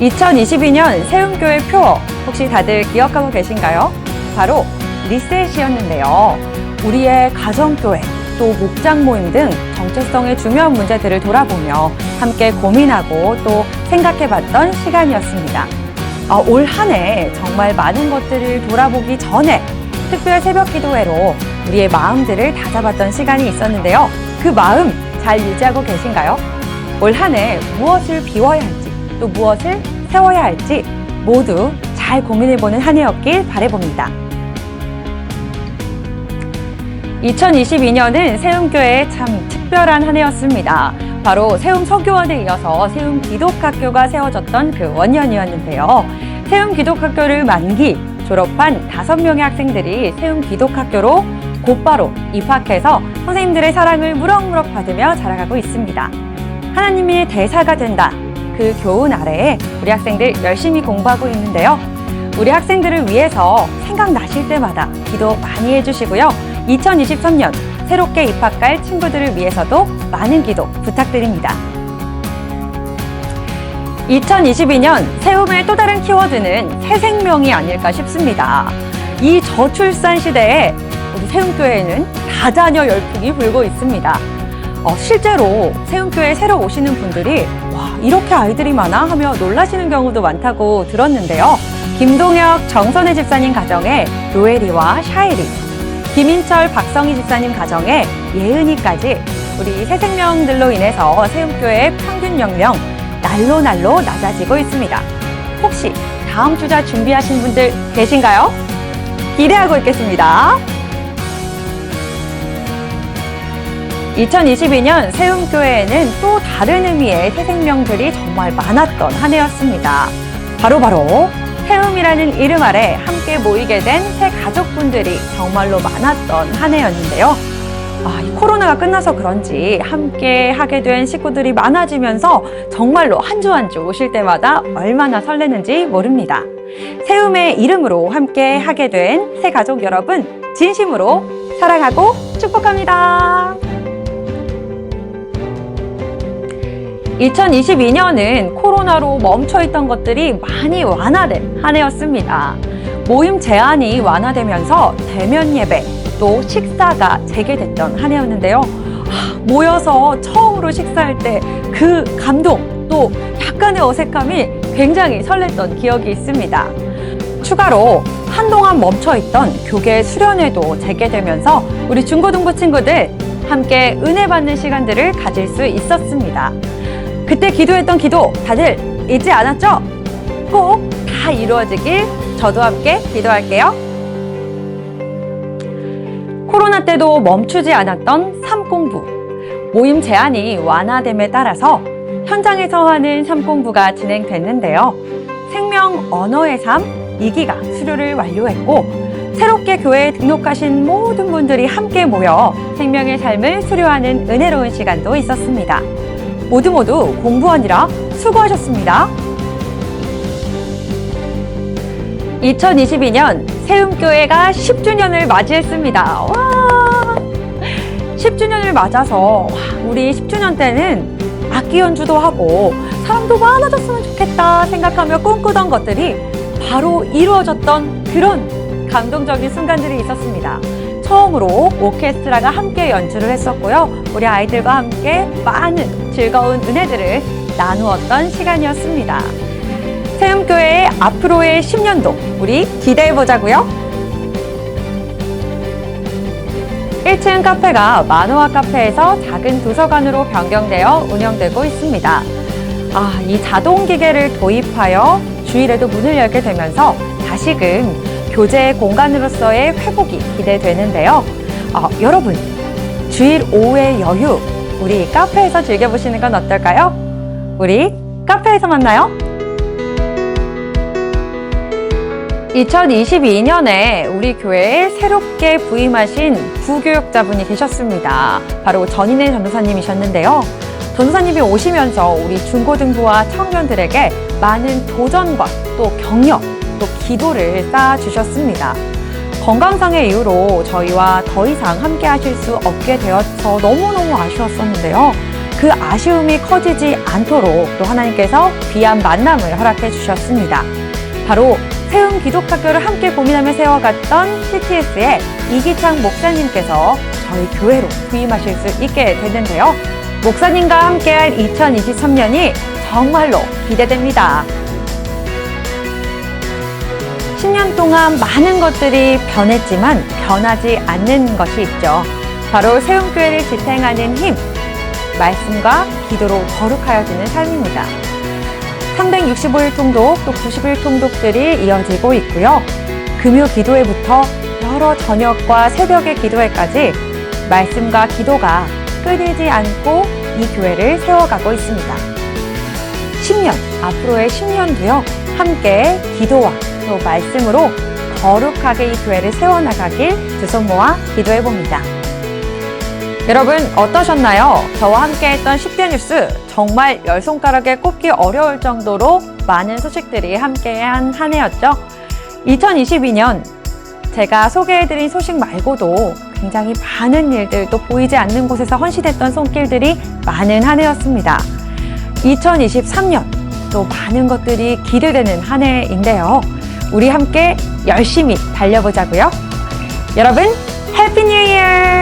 2022년 세움교회 표어 혹시 다들 기억하고 계신가요? 바로 리셋이었는데요. 우리의 가정교회 또 목장 모임 등 정체성의 중요한 문제들을 돌아보며 함께 고민하고 또 생각해봤던 시간이었습니다. 아, 올한 해 정말 많은 것들을 돌아보기 전에 특별 새벽 기도회로 우리의 마음들을 다잡았던 시간이 있었는데요. 그 마음 잘 유지하고 계신가요? 올 한 해 무엇을 비워야 할지 또 무엇을 세워야 할지 모두 잘 고민해보는 한 해였길 바래봅니다. 2022년은 세움교회의 참 특별한 한 해였습니다. 바로 세움 서교원에 이어서 세움 기독학교가 세워졌던 그 원년이었는데요. 세움 기독학교를 만기 졸업한 다섯 명의 학생들이 세움 기독학교로 곧바로 입학해서 선생님들의 사랑을 무럭무럭 받으며 자라가고 있습니다. 하나님의 대사가 된다. 그 교훈 아래에 우리 학생들 열심히 공부하고 있는데요. 우리 학생들을 위해서 생각나실 때마다 기도 많이 해주시고요. 2023년 새롭게 입학할 친구들을 위해서도 많은 기도 부탁드립니다. 2022년 세움의 또 다른 키워드는 새 생명이 아닐까 싶습니다. 이 저출산 시대에 우리 세움교회에는 다자녀 열풍이 불고 있습니다. 어, 실제로 세움교회 새로 오시는 분들이 와 이렇게 아이들이 많아 하며 놀라시는 경우도 많다고 들었는데요. 김동혁, 정선혜 집사님 가정에 로에리와 샤이리, 김인철, 박성희 집사님 가정에 예은이까지 우리 새 생명들로 인해서 세움교회의 평균 연령 날로 날로 낮아지고 있습니다. 혹시 다음 주자 준비하신 분들 계신가요? 기대하고 있겠습니다. 2022년 세움교회에는 또 다른 의미의 새 생명들이 정말 많았던 한 해였습니다. 바로 바로 세움이라는 이름 아래 함께 모이게 된 새 가족분들이 정말로 많았던 한 해였는데요. 아, 이 코로나가 끝나서 그런지 함께 하게 된 식구들이 많아지면서 정말로 한 주 한 주 오실 때마다 얼마나 설레는지 모릅니다. 세움의 이름으로 함께 하게 된 새 가족 여러분, 진심으로 사랑하고 축복합니다. 2022년은 코로나로 멈춰있던 것들이 많이 완화된 한 해였습니다. 모임 제한이 완화되면서 대면 예배, 또 식사가 재개됐던 한 해였는데요. 아, 모여서 처음으로 식사할 때 그 감동, 또 약간의 어색함이 굉장히 설렜던 기억이 있습니다. 추가로 한동안 멈춰있던 교계 수련회도 재개되면서 우리 중고등부 친구들 함께 은혜 받는 시간들을 가질 수 있었습니다. 그때 기도했던 기도 다들 잊지 않았죠? 꼭 다 이루어지길 저도 함께 기도할게요. 코로나 때도 멈추지 않았던 삶공부. 모임 제한이 완화됨에 따라서 현장에서 하는 삶공부가 진행됐는데요. 생명 언어의 삶 2기가 수료를 완료했고 새롭게 교회에 등록하신 모든 분들이 함께 모여 생명의 삶을 수료하는 은혜로운 시간도 있었습니다. 모두 모두 공부하느라 수고하셨습니다. 2022년 세움교회가 10주년을 맞이했습니다. 와! 10주년을 맞아서 와, 우리 10주년 때는 악기 연주도 하고 사람도 많아졌으면 좋겠다 생각하며 꿈꾸던 것들이 바로 이루어졌던 그런 감동적인 순간들이 있었습니다. 처음으로 오케스트라가 함께 연주를 했었고요. 우리 아이들과 함께 많은 즐거운 은혜들을 나누었던 시간이었습니다. 세움교회의 앞으로의 10년도 우리 기대해 보자고요. 1층 카페가 만호화 카페에서 작은 도서관으로 변경되어 운영되고 있습니다. 아, 이 자동 기계를 도입하여 주일에도 문을 열게 되면서 다시금 교제 공간으로서의 회복이 기대되는데요. 아, 여러분, 주일 오후의 여유, 우리 카페에서 즐겨보시는 건 어떨까요? 우리 카페에서 만나요. 2022년에 우리 교회에 새롭게 부임하신 부교육자분이 계셨습니다. 바로 전인혜 전도사님이셨는데요. 전도사님이 오시면서 우리 중고등부와 청년들에게 많은 도전과 또 격려, 또 기도를 쌓아주셨습니다. 건강상의 이유로 저희와 더 이상 함께 하실 수 없게 되어서 너무너무 아쉬웠었는데요. 그 아쉬움이 커지지 않도록 또 하나님께서 귀한 만남을 허락해 주셨습니다. 바로 세움 기독학교를 함께 고민하며 세워갔던 CTS의 이기창 목사님께서 저희 교회로 부임하실 수 있게 됐는데요. 목사님과 함께할 2023년이 정말로 기대됩니다. 10년 동안 많은 것들이 변했지만 변하지 않는 것이 있죠. 바로 세움교회를 지탱하는 힘, 말씀과 기도로 거룩하여지는 삶입니다. 365일 통독, 또 90일 통독들이 이어지고 있고요. 금요 기도회부터 여러 저녁과 새벽의 기도회까지 말씀과 기도가 끊이지 않고 이 교회를 세워가고 있습니다. 10년, 앞으로의 10년도요, 함께 기도와 또 말씀으로 거룩하게 이 교회를 세워나가길 두 손 모아 기도해 봅니다. 여러분 어떠셨나요? 저와 함께 했던 10대 뉴스 정말 열 손가락에 꼽기 어려울 정도로 많은 소식들이 함께한 한 해였죠. 2022년 제가 소개해드린 소식 말고도 굉장히 많은 일들 또 보이지 않는 곳에서 헌신했던 손길들이 많은 한 해였습니다. 2023년 또 많은 것들이 기대되는 한 해인데요. 우리 함께 열심히 달려보자고요. 여러분, 해피 뉴 이어!